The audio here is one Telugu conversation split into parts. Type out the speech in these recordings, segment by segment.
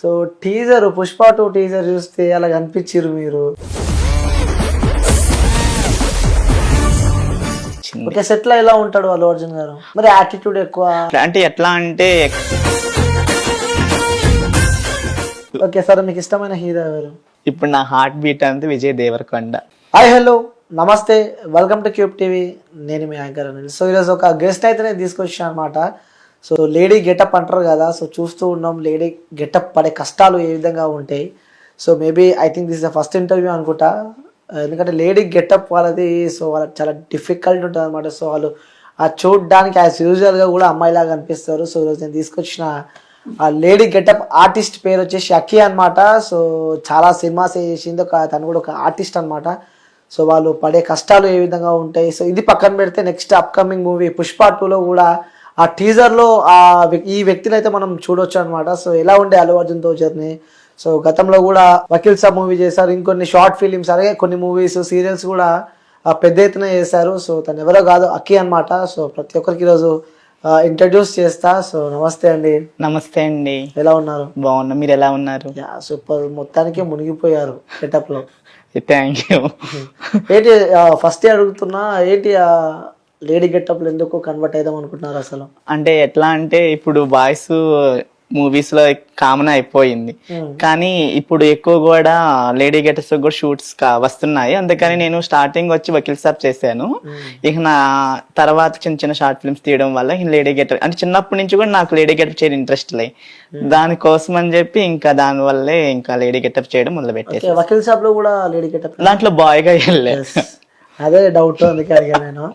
So teaser Pushpa two teaser చూస్తే అలా కనిపించారు మీరు? ఓకే సెట్లో ఎలా ఉంటాడు అల్లు అర్జున్ గారు? మరి యాటిట్యూడ్ ఎక్కువ? అంటే ఎట్లా అంటే ఓకే సరే మీకు ఇష్టమైన హీరో ఎవరు? ఇప్పుడు నా హార్ట్ బీట్ అంతా Vijay Deverakonda. Hi hello namaste. Welcome to cube TV నేను మీ యాంకర్ అనిల్. సో ఈరోజు ఒక గెస్ట్ అయితే నేను తీసుకొచ్చాను అనమాట సో లేడీ గెటప్ అంటారు కదా సో చూస్తూ ఉన్నాం లేడీ గెటప్ పడే కష్టాలు ఏ విధంగా ఉంటాయి. So maybe I think this the first interview అనుకుంటా. ఎందుకంటే లేడీ గెటప్ వాళ్ళది సో వాళ్ళకి చాలా డిఫికల్ట్ ఉంటుంది అనమాట సో వాళ్ళు ఆ చూడడానికి యాజ్ యూజువల్గా కూడా అమ్మాయిలాగా అనిపిస్తారు. సో ఈరోజు నేను తీసుకొచ్చిన ఆ లేడీ గెటప్ ఆర్టిస్ట్ పేరు వచ్చేసి అఖి అనమాట సో చాలా సినిమాస్ చేసింది ఒక తను కూడా ఒక ఆర్టిస్ట్ అనమాట సో వాళ్ళు పడే కష్టాలు ఏ విధంగా ఉంటాయి. సో ఇది పక్కన పెడితే నెక్స్ట్ అప్కమింగ్ మూవీ పుష్ప టూలో కూడా ఆ టీజర్లో ఆ ఈ వ్యక్తిని అయితే మనం చూడొచ్చు అనమాట సో ఎలా ఉండే అల్లు అర్జున్తో జర్నీ? సో గతంలో కూడా వకీల్ సాబ్ మూవీ చేశారు. ఇంకొన్ని షార్ట్ ఫిలిమ్స్ అలాగే కొన్ని మూవీస్ సీరియల్స్ కూడా పెద్ద ఎత్తున చేశారు. సో తను ఎవరో కాదు అక్కి అన్నమాట సో ప్రతి ఒక్కరికి ఈరోజు ఇంట్రడ్యూస్ చేస్తా. సో నమస్తే అండి. నమస్తే అండి. ఎలా ఉన్నారు? బాగున్నా. మీరు ఎలా ఉన్నారు? సూపర్. మొత్తానికి మునిగిపోయారు సెటప్లో. థ్యాంక్ యూ ఏంటి ఫస్ట్ అడుగుతున్నా? ఏంటి లేడీ గెటప్లో ఎందుకు కన్వర్ట్ అయిదాం అనుకుంటున్నారు అసలు? అంటే ఎట్లా అంటే ఇప్పుడు బాయ్స్ మూవీస్లో కామన్ అయిపోయింది. Hmm. కానీ ఇప్పుడు ఎక్కువ కూడా లేడీ గెటర్స్ కూడా షూట్స్ వస్తున్నాయి. అందుకని నేను స్టార్టింగ్ వచ్చి వకీల్ సాబ్ చేశాను. ఇక నా తర్వాత చిన్న చిన్న షార్ట్ ఫిల్మ్స్ తీయడం వల్ల లేడీ గెటర్ అంటే చిన్నప్పటి నుంచి కూడా నాకు లేడీ గెటప్ చేయడం ఇంట్రెస్ట్ లే. దానికోసం అని చెప్పి ఇంకా దాని వల్లే ఇంకా లేడీ గెటప్ చేయడం మొదలు పెట్టేసి ఓకే వకీల్ సాబ్లో కూడా లేడీ గెటప్ దాంట్లో బాయ్గా వెళ్ళే అదే డౌట్ అందుకే అడిగా నేను.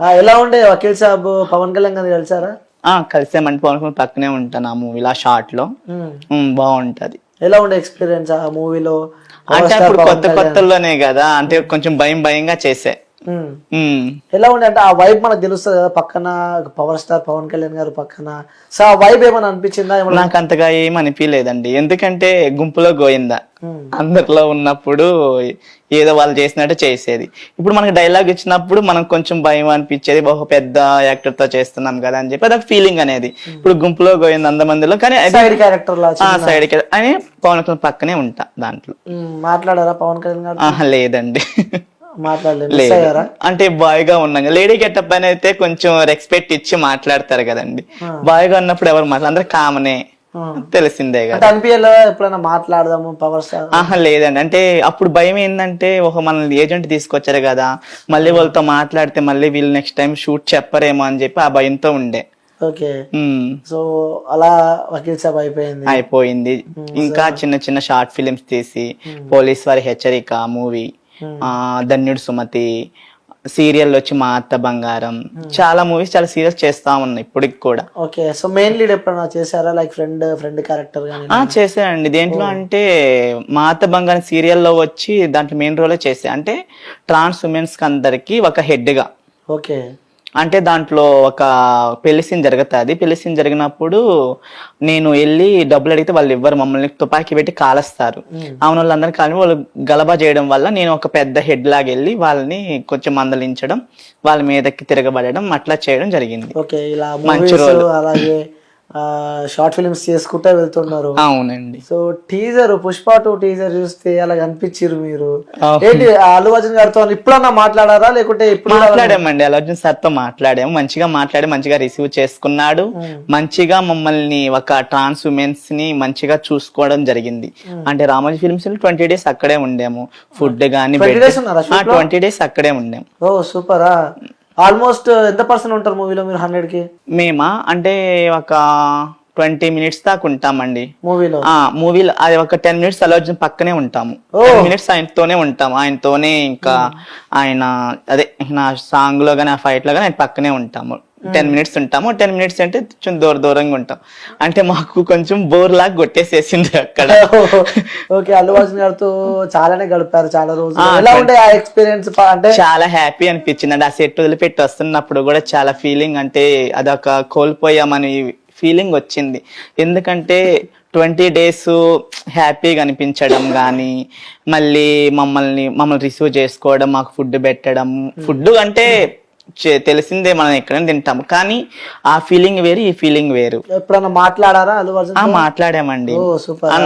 ఎలా ఉండే వకీల్ సాబ్ పవన్ కళ్యాణ్ గారు కలిసారా? ఆ కలిసామంటే పవన్ కళ్యాణ్ పక్కనే ఉంటాను ఆ మూవీలో ఆ షార్ట్లో. బాగుంటది. ఎలా ఉండే ఎక్స్పీరియన్స్ ఆ మూవీలో అంటే అప్పుడు కొత్త కొత్తలోనే కదా అంటే కొంచెం భయం భయంగా చేసే. ఎలా ఉండే అంటే ఆ వైబ్ మనకు తెలుస్తుంది కదా పక్కన పవర్ స్టార్ పవన్ కళ్యాణ్ గారు పక్కన. సో ఆ వైబ్ ఏమైనా అనిపించిందా నాకు అంతగా ఏం అనిపించలేదండి. ఎందుకంటే గుంపులో గోయిందా మ్మ్. అందరిలో ఉన్నప్పుడు ఏదో వాళ్ళు చేసినట్టు చేసేది. ఇప్పుడు మనకి డైలాగ్ ఇచ్చినప్పుడు మనం కొంచెం భయం అనిపించేది ఒక పెద్ద యాక్టర్తో చేస్తున్నాం కదా అని చెప్పి అదొక ఫీలింగ్ అనేది. ఇప్పుడు గుంపులో గోయింది అంత మందిలో కానీ అది- సైడ్ క్యారెక్టర్ సైడ్ అని పవన్ కళ్యాణ్ పక్కనే ఉంటా దాంట్లో. మాట్లాడారా పవన్ కళ్యాణ్ లేదండి. మాట్లాడలేదు. అంటే బాయ్గా ఉన్నాం. లేడీ గెటప్ అని అయితే కొంచెం రెస్పెక్ట్ ఇచ్చి మాట్లాడతారు కదండి. బాయ్గా ఉన్నప్పుడు ఎవరు మాట్లాడారు అందరు కామనే. తెలిసిందే కదా. ఎప్పుడైనా మాట్లాడదాము పవర్ స్టార్ ఆహా లేదండి. అంటే అప్పుడు భయం ఏంటంటే ఒక మన ఏజెంట్ తీసుకొచ్చారు కదా. మళ్ళీ వాళ్ళతో మాట్లాడితే మళ్ళీ వీళ్ళు నెక్స్ట్ టైం షూట్ చెప్పరేమో అని చెప్పి ఆ భయంతో ఉండే. ఓకే. సో అలా వకీల్ సాబ్ అయిపోయింది. అయిపోయింది. ఇంకా చిన్న చిన్న షార్ట్ ఫిలిమ్స్ తీసి పోలీస్ వారి హెచ్చరిక మూవీ ధన్యుడు సుమతి సీరియల్ వచ్చి మా అత్త బంగారం. చాలా మూవీస్ చాలా సీరియస్ చేస్తా ఉన్నాయి ఇప్పటికి కూడా. ఓకే సో మెయిన్ లీడ్ ఎప్పుడైనా చేశారా? లైక్ ఫ్రెండ్ ఫ్రెండ్ క్యారెక్టర్ చేసానండి దేంట్లో అంటే మా అత్త బంగారం సీరియల్లో వచ్చి దాంట్లో మెయిన్ రోలే చేసా అంటే ట్రాన్స్ ఉమెన్స్ అందరికి ఒక హెడ్గా. ఓకే అంటే దాంట్లో ఒక పెళ్ళి సీన్ జరుగుతుంది. పెళ్ళి సీన్ జరిగినప్పుడు నేను వెళ్ళి డబ్బులు అడిగితే వాళ్ళు ఇవ్వరు. మమ్మల్ని తుపాకీ పెట్టి కాలుస్తారు. అవును వాళ్ళందరినీ కాలి వాళ్ళు గలబా చేయడం వల్ల నేను ఒక పెద్ద హెడ్ లాగా వెళ్ళి వాళ్ళని కొంచెం మందలించడం వాళ్ళ మీదకి తిరగబడడం అట్లా చేయడం జరిగింది. ఓకే ఇలా మంచి మూవీస్ అలాగే షార్ట్ ఫిల్మ్స్ చేసుకుంటూ వెళ్తున్నారు. అవునండి. So teaser Pushpa two teaser చూస్తే అలా కనిపించారు మీరు. ఏంటి అల్లు అర్జున్ గారితో ఇప్పుడన్నా మాట్లాడారా? లేకుంటే ఇప్పుడు మాట్లాడామండి. అర్జున్ సార్తో మాట్లాడాము. మంచిగా మాట్లాడి మంచిగా రిసీవ్ చేసుకున్నాడు. మంచిగా మమ్మల్ని ఒక ట్రాన్స్ ఉమెన్స్ని మంచిగా చూసుకోవడం జరిగింది. అంటే రామోజీ ఫిల్మ్స్ ట్వంటీ డేస్ అక్కడే ఉండాము. ఫుడ్ గానీ 20 days ఉన్నారా shoot లో? ట్వంటీ డేస్ అక్కడే ఉండాము. ఓ సూపరా. ఆల్మోస్ట్ ఎంత పర్సెంట్ ఉంటారు మూవీలో మీరు హండ్రెడ్కి మేమా? అంటే ఒక ట్వంటీ మినిట్స్ దాకా ఉంటామండి. మూవీలో? మూవీలో అది ఒక టెన్ మినిట్స్ అలర్జున్ పక్కనే ఉంటాము. టెన్ మినిట్స్ ఆయనతోనే ఉంటాము. ఆయనతోనే ఇంకా ఆయన అదే నా సాంగ్లో గానీ ఆ ఫైట్లో గానీ ఆయన పక్కనే ఉంటాము. టెన్ మినిట్స్ ఉంటాము. టెన్ మినిట్స్ అంటే కొంచెం దూర దూరంగా ఉంటాం. అంటే మాకు కొంచెం బోర్ లాగా కొట్టేసేసింది అక్కడ. ఓకే అల్లు అర్జున్ గారితో చాలానే గడిపారు చాలా రోజులు. ఎలా ఆ ఎక్స్పీరియన్స్ అంటే చాలా హ్యాపీ అనిపించింది. అండి ఆ సెట్ వదిలిపెట్టి వస్తున్నప్పుడు కూడా చాలా ఫీలింగ్ అంటే అదొక కోల్పోయామని ఫీలింగ్ వచ్చింది. ఎందుకంటే ట్వంటీ డేస్ హ్యాపీగా అనిపించడం కానీ మళ్ళీ మమ్మల్ని మమ్మల్ని రిసీవ్ చేసుకోవడం మాకు ఫుడ్ పెట్టడం. ఫుడ్ అంటే చే- తెలిసిందే మనం ఎక్కడైనా తింటాము. కానీ ఆ ఫీలింగ్ వేరు ఈ ఫీలింగ్ వేరు. ఎప్పుడన్నా మాట్లాడారా ఆ మాట్లాడామండి.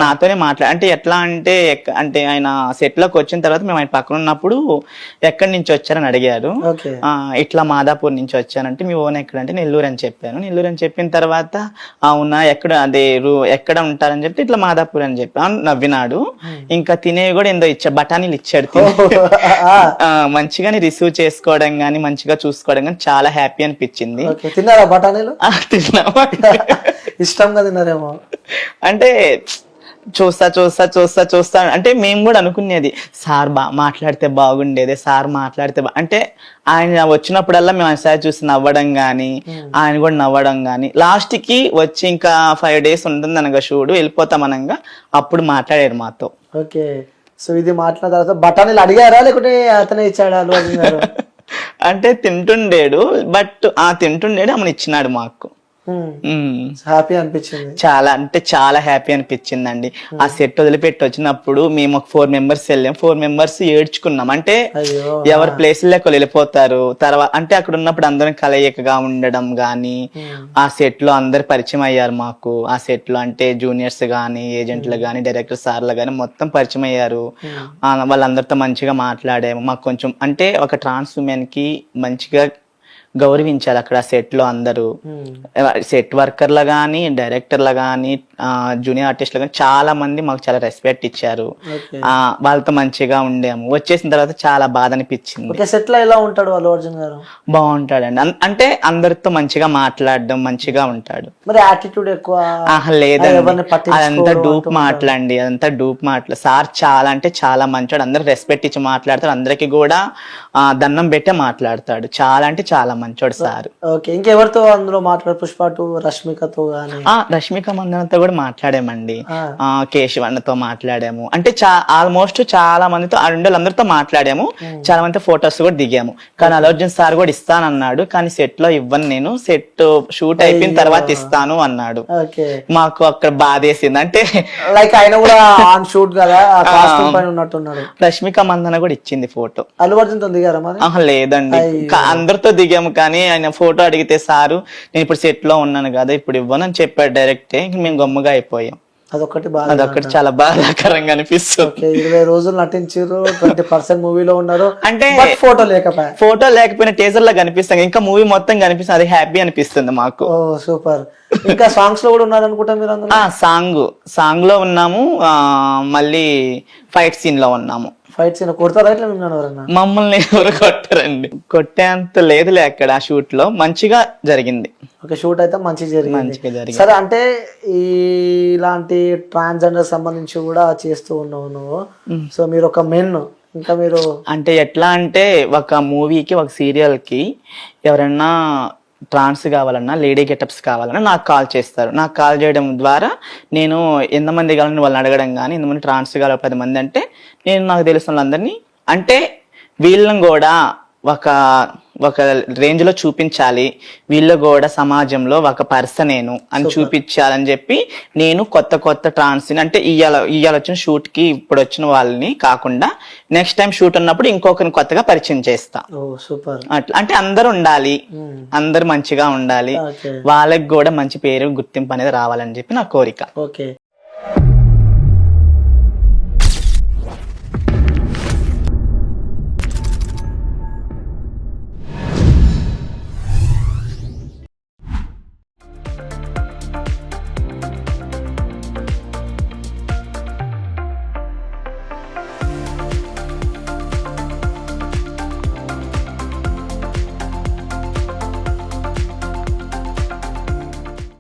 నాతోనే మాట్లా అంటే ఎట్లా అంటే అంటే ఆయన సెట్లోకి వచ్చిన తర్వాత మేము ఆయన పక్కన ఉన్నప్పుడు ఎక్కడి నుంచి వచ్చారని అడిగారు. ఇట్లా మాదాపూర్ నుంచి వచ్చానంటే మీ ఓన్ ఎక్కడంటే నెల్లూరు అని చెప్పాను. నెల్లూరు అని చెప్పిన తర్వాత అవునా ఎక్కడ అదే ఎక్కడ ఉంటారని చెప్తే ఇట్లా మాదాపూర్ అని చెప్పాను. నవ్వినాడు. ఇంకా తినేవి కూడా ఏందో ఇచ్చా బఠానీలు ఇచ్చాడు మంచిగానే రిసీవ్ చేసుకోవడం గానీ మంచిగా చూసుకోవడం గానీ చాలా హ్యాపీ అనిపించింది. తిన్నారా బఠానీలు? తిన్నామా? ఇష్టంగా తిన్నారేమో. అంటే చూస్తా చూస్తా చూస్తా చూస్తా అంటే మేము కూడా అనుకునేది సార్ బా మాట్లాడితే బాగుండేది సార్ మాట్లాడితే బా-" అంటే ఆయన వచ్చినప్పుడల్లా మేము ఆయన సార్ చూసి నవ్వడం గానీ ఆయన కూడా నవ్వడం గానీ లాస్ట్కి వచ్చి ఇంకా ఫైవ్ డేస్ ఉంటుంది అనగా షూడు వెళ్ళిపోతాం అనగా అప్పుడు మాట్లాడారు మాతో. ఓకే సో ఇది మాట్లాడిన తర్వాత బఠానీలు అడిగారా లేకుంటే అతనే ఇచ్చాడా అంటే తింటుండేడు బట్ ఆ తింటుండేడు ఆమెను ఇచ్చినాడు మాకు. హ్యాపీ అనిపించింది. చాలా అంటే చాలా హ్యాపీ అనిపించిందండి. ఆ సెట్ వదిలిపెట్టి వచ్చినప్పుడు మేము ఒక ఫోర్ మెంబర్స్ వెళ్ళాం. ఫోర్ మెంబర్స్ ఏడ్చుకున్నాం. అంటే ఎవరి ప్లేస్ లెక్క వెళ్ళిపోతారు. తర్వాత అంటే అక్కడ ఉన్నప్పుడు అందరం కలయికగా ఉండడం గానీ ఆ సెట్లో అందరు పరిచయం అయ్యారు మాకు. ఆ సెట్లో అంటే జూనియర్స్ గానీ ఏజెంట్లు గానీ డైరెక్టర్ సార్లు గానీ మొత్తం పరిచయం అయ్యారు. వాళ్ళందరితో మంచిగా మాట్లాడాము. మాకు కొంచెం అంటే ఒక ట్రాన్స్ ఉమెన్కి మంచిగా గౌరవించాలి. అక్కడ సెట్లో అందరూ సెట్ వర్కర్లు కానీ డైరెక్టర్లు కానీ జూనియర్ ఆర్టిస్టులు కానీ చాలా మంది మాకు చాలా రెస్పెక్ట్ ఇచ్చారు. వాళ్ళతో మంచిగా ఉండేము. వచ్చేసిన తర్వాత చాలా బాధ అనిపించింది. ఓకే సెట్లో ఎలా ఉంటాడు అల్లు అర్జున్ గారు? బాగుంటాడండి. అంటే అందరితో మంచిగా మాట్లాడడం మంచిగా ఉంటాడు. మరి యాటిట్యూడ్ ఎక్కువ? లేదండి. అదంతా డూప్ అంటూ మాటలండి. అదంతా డూప్ మాటలు. సార్ చాలా అంటే చాలా మంచివాడు అందరు రెస్పెక్ట్ ఇచ్చి మాట్లాడతాడు. అందరికి కూడా దండం పెట్టే మాట్లాడతాడు. చాలా అంటే చాలా మంచివాడు సార్. ఓకే ఇంకెవరితో అందులో మాట్లాడు? పుష్ప టూ రష్మికతో గానీ? రష్మిక మందనతో కూడా మాట్లాడామండి. ఆ. కేశవన్నతో మాట్లాడాము. అంటే చా ఆల్మోస్ట్ చాలా మందితో ఆ రెండు అందరితో మాట్లాడాము. చాలా మందితో ఫొటోస్ కూడా దిగాము. కానీ అల్లు అర్జున్ సార్ కూడా ఇస్తానన్నాడు. కానీ సెట్లో ఇవ్వను నేను. సెట్ షూట్ అయిపోయిన తర్వాత ఇస్తాను అన్నాడు. మాకు అక్కడ బాధేసింది. అంటే లైక్ ఆయన కూడా ఆన్ షూట్ కదా రష్మిక మందన కూడా ఇచ్చింది ఫోటో అల్లు అర్జున్తో దిగారా లేదండి. అందరితో దిగాము కానీ ఆయన ఫోటో అడిగితే సారు నేను ఇప్పుడు సెట్లో ఉన్నాను కదా ఇప్పుడు ఇవ్వను అని చెప్పాడు డైరెక్ట్. మేము గమ్ముగా అయిపోయాం. అదొకటి బాగా అదొకటి చాలా బాధాకరంగా అనిపిస్తుంది. ఇరవై రోజులు నటించారు ట్వంటీ పర్సెంట్ మూవీలో ఉన్నారు. అంటే ఫోటో లేకపోయా? ఫోటో లేకపోయినా టీజర్ లా కనిపిస్తాం. ఇంకా మూవీ మొత్తం కనిపిస్తుంది. అది హ్యాపీ అనిపిస్తుంది మాకు. Oh super. ఇంకా సాంగ్స్లో కూడా ఉన్నారు అనుకుంటా మీరు సాంగ్ సాంగ్. లో ఉన్నాము. మళ్ళీ ఫైట్ సీన్లో ఉన్నాము. ఫైట్ సీన్ కొడతారా ఇట్లా మిమ్మల్ని ఎవరన్నా? మమ్మల్ని ఎవరు కొట్టారండి. కొట్టేంత లేదులే అక్కడ ఆ షూట్లో. మంచిగా జరిగింది. ఒక షూట్ అయితే మంచి జరిగింది. మంచిగా జరిగింది. సరే అంటే ఈ ఇలాంటి ట్రాన్స్జెండర్ సంబంధించి కూడా చేస్తూ ఉన్నావు నువ్వు. సో మీరు ఒక మెన్ ఇంకా మీరు అంటే ఎట్లా అంటే ఒక మూవీకి ఒక సీరియల్కి ఎవరన్నా ట్రాన్స్ కావాలన్నా లేడీ గెటప్స్ కావాలన్నా నాకు కాల్ చేస్తారు. నాకు కాల్ చేయడం ద్వారా నేను ఎంతమంది కావాలని వాళ్ళని అడగడం కానీ ఎంతమంది ట్రాన్స్ కావాలి పది మంది అంటే నేను నాకు తెలిసిన వాళ్ళందరినీ అంటే వీళ్ళని కూడా ఒక ఒక రేంజ్లో చూపించాలి. వీళ్ళు కూడా సమాజంలో ఒక పర్సన్ నేను అని చూపించాలని చెప్పి నేను కొత్త కొత్త ట్రాన్స్ అంటే ఇయ్యాల ఇయ్యాల వచ్చిన షూట్కి ఇప్పుడు వచ్చిన వాళ్ళని కాకుండా నెక్స్ట్ టైం షూట్ ఉన్నప్పుడు ఇంకొకరిని కొత్తగా పరిచయం చేస్తా. సూపర్. అట్లా అంటే అందరూ ఉండాలి. అందరు మంచిగా ఉండాలి. వాళ్ళకి కూడా మంచి పేరు గుర్తింపు అనేది రావాలని చెప్పి నా కోరిక. ఓకే.